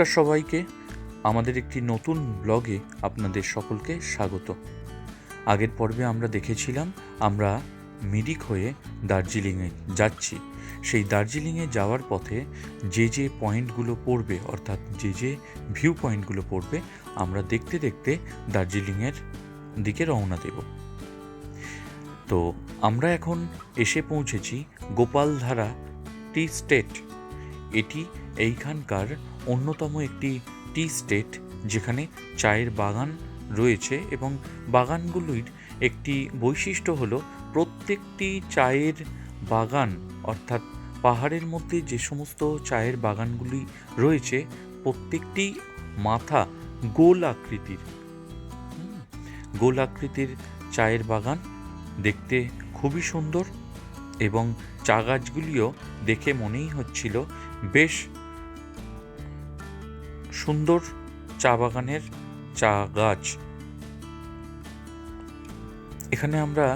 নমস্কার সবাইকে। আমাদের একটি নতুন ব্লগে আপনাদের সকলকে স্বাগত। আগের পর্বে আমরা দেখেছিলাম, আমরা মিরিক হয়ে দার্জিলিংয়ে যাচ্ছি। সেই দার্জিলিংয়ে যাওয়ার পথে যে যে পয়েন্টগুলো পড়বে, অর্থাৎ যে যে ভিউ পয়েন্টগুলো পড়বে, আমরা দেখতে দেখতে দার্জিলিংয়ের দিকে রওনা দেব। তো আমরা এখন এসে পৌঁছেছি গোপালধারা টি স্টেট এটি এইখানকার অন্যতম একটি টি স্টেট যেখানে চায়ের বাগান রয়েছে এবং বাগানগুলির একটি বৈশিষ্ট্য হলো প্রত্যেকটি চায়ের বাগান অর্থাৎ পাহাড়ের মধ্যে যে সমস্ত চায়ের বাগানগুলি রয়েছে প্রত্যেকটি মাথা গোল আকৃতির। গোল আকৃতির চায়ের বাগান দেখতে খুবই সুন্দর। এবং চা গাছগুলিও দেখে মনেই হচ্ছিল, বেশ সুন্দর চা বাগানের চা গাছ এখানে আমরা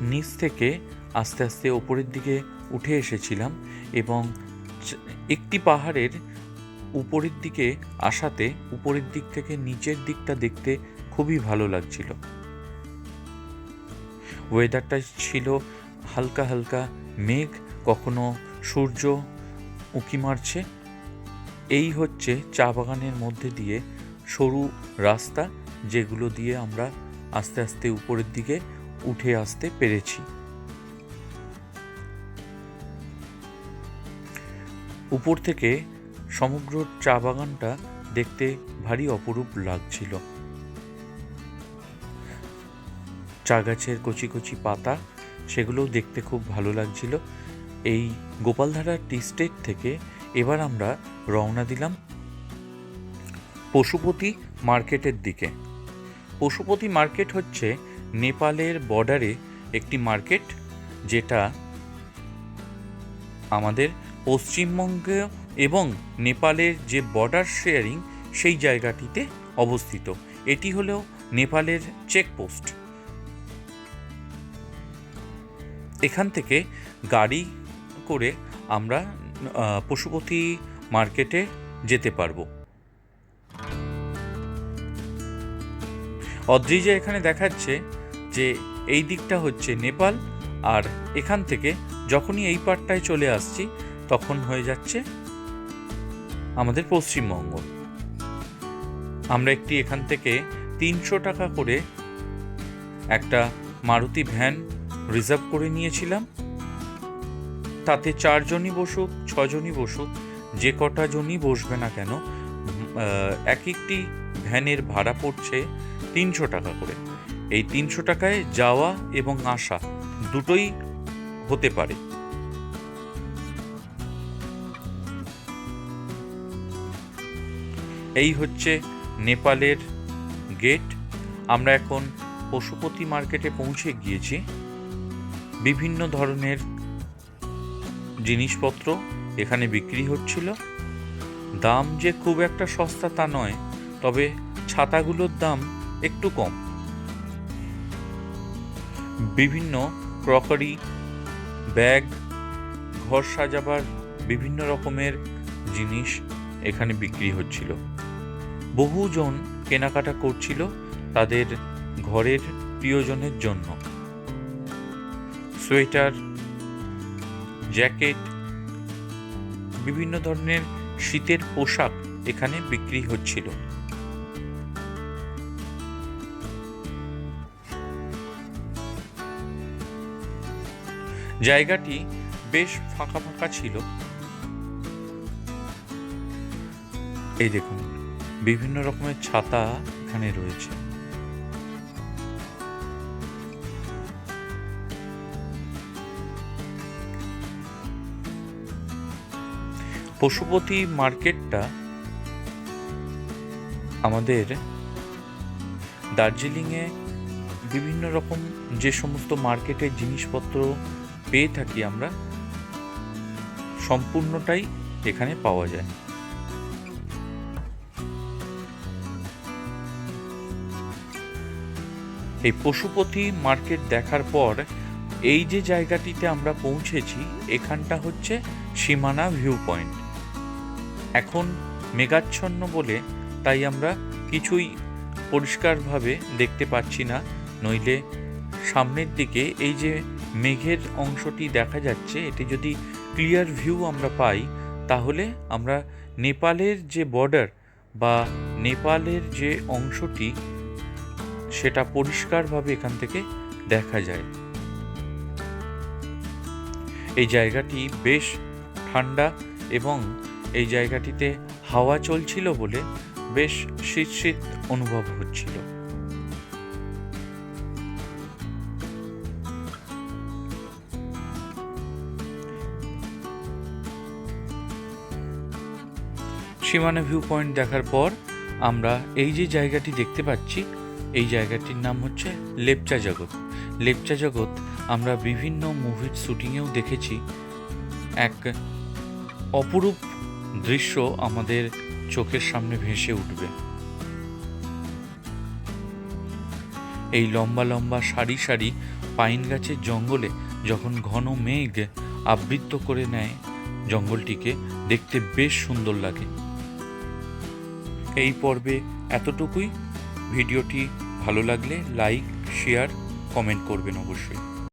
নিচ থেকে আস্তে আস্তে ওপরের দিকে উঠে এসেছিলাম এবং একটি পাহাড়ের উপরের দিকে আসাতে উপরের দিক থেকে নিচের দিকটা দেখতে খুবই ভালো লাগছিল। ওয়েদারটা ছিল হালকা হালকা মেঘ কখনো সূর্য উঁকি মারছে? এই হচ্ছে চা বাগানের মধ্যে দিয়ে সরু রাস্তা যেগুলো দিয়ে আমরা আস্তে আস্তে উপরের দিকে উঠে আসতে পেরেছি। উপর থেকে সমগ্র চা বাগানটা দেখতে ভারী অপরূপ লাগছিল। চা গাছের কচি কচি পাতা সেগুলোও দেখতে খুব ভালো লাগছিল। এই গোপালধারা টি স্টেট থেকে এবার আমরা রওনা দিলাম পশুপতি মার্কেটের দিকে। পশুপতি মার্কেট হচ্ছে নেপালের বর্ডারে একটি মার্কেট যেটা আমাদের পশ্চিমবঙ্গে এবং নেপালের যে বর্ডার শেয়ারিং সেই জায়গাটিতে অবস্থিত। এটি হলো নেপালের চেকপোস্ট। এখান থেকে গাড়ি করে আমরা পশুপতি মার্কেটে যেতে পারব। অদ্রিজা এখানে দেখাচ্ছে যে এই দিকটা হচ্ছে নেপাল, আর এখান থেকে যখনই এই পারটায় চলে আসছি, তখন হয়ে যাচ্ছে আমাদের পশ্চিমবঙ্গ। আমরা একটি এখান থেকে তিনশো টাকা করে একটা মারুতি ভ্যান রিজার্ভ করে নিয়েছিলাম। তাতে চারজনই বসুক, ছজনই বসুক, যে কটা জনই বসবে না কেন এক একটি ভ্যানের ভাড়া পড়ছে তিনশো টাকা করে। এই তিনশো টাকায় যাওয়া এবং আসা দুটোই হতে পারে। এই হচ্ছে নেপালের গেট। আমরা এখন পশুপতি মার্কেটে পৌঁছে গিয়েছি। বিভিন্ন ধরনের জিনিসপত্র এখানে বিক্রি হচ্ছিল। দাম যে খুব একটা সস্তা তা নয়, তবে ছাতাগুলোর দাম একটু কম। বিভিন্ন ক্রকারি ব্যাগ, ঘর সাজাবার বিভিন্ন রকমের জিনিস এখানে বিক্রি হচ্ছিল। বহুজন কেনাকাটা করছিল তাদের ঘরের প্রিয়জনের জন্য। সোয়েটার, জ্যাকেট, বিভিন্ন ধরনের শীতের পোশাক এখানে বিক্রি হচ্ছিল। জায়গাটি বেশ ফাঁকা ফাঁকা ছিল। এই দেখুন, বিভিন্ন রকমের ছাতা এখানে রয়েছে। পশুপতি মার্কেটটা আমাদের দার্জিলিংয়ে বিভিন্ন রকম যে সমস্ত মার্কেটের জিনিসপত্র পেয়ে থাকি আমরা, সম্পূর্ণটাই এখানে পাওয়া যায়। এই পশুপতি মার্কেট দেখার পর এই যে জায়গাটিতে আমরা পৌঁছেছি, এখানটা হচ্ছে সীমানা ভিউ পয়েন্ট এখন মেঘাচ্ছন্ন বলে তাই আমরা কিছুই পরিষ্কারভাবে দেখতে পাচ্ছি না। নইলে সামনের দিকে এই যে মেঘের অংশটি দেখা যাচ্ছে, এটি যদি ক্লিয়ার ভিউ আমরা পাই, তাহলে আমরা নেপালের যে বর্ডার বা নেপালের যে অংশটি, সেটা পরিষ্কারভাবে এখান থেকে দেখা যায়। এই জায়গাটি বেশ ঠান্ডা এবং এই জায়গাটিতে হাওয়া চলছিল বলে বেশ শীত শীত অনুভব হচ্ছিল। সীমানা ভিউ পয়েন্ট দেখার পর আমরা এই যে জায়গাটি দেখতে পাচ্ছি, এই জায়গাটির নাম হচ্ছে লেপচা জগৎ। লেপচা জগৎ আমরা বিভিন্ন মুভির শুটিংয়েও দেখেছি। এক অপরূপ দৃশ্য আমাদের চোখের সামনে ভেসে উঠবে। এই লম্বা লম্বা সারি সারি পাইন গাছের জঙ্গলে যখন ঘন মেঘ আবৃত্ত করে নেয়, জঙ্গলটিকে দেখতে বেশ সুন্দর লাগে। এই পর্বে এতটুকুই। ভিডিওটি ভালো লাগলে লাইক, শেয়ার, কমেন্ট করবেন অবশ্যই।